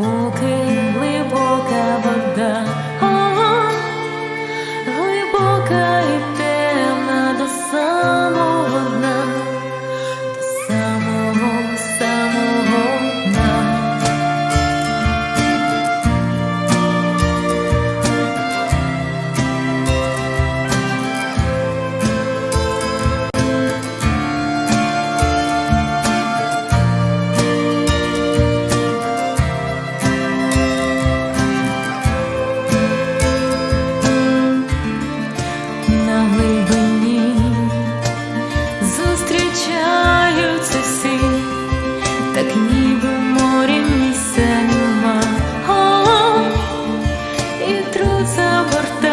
Поки глибока вода, о, глибока і Загорта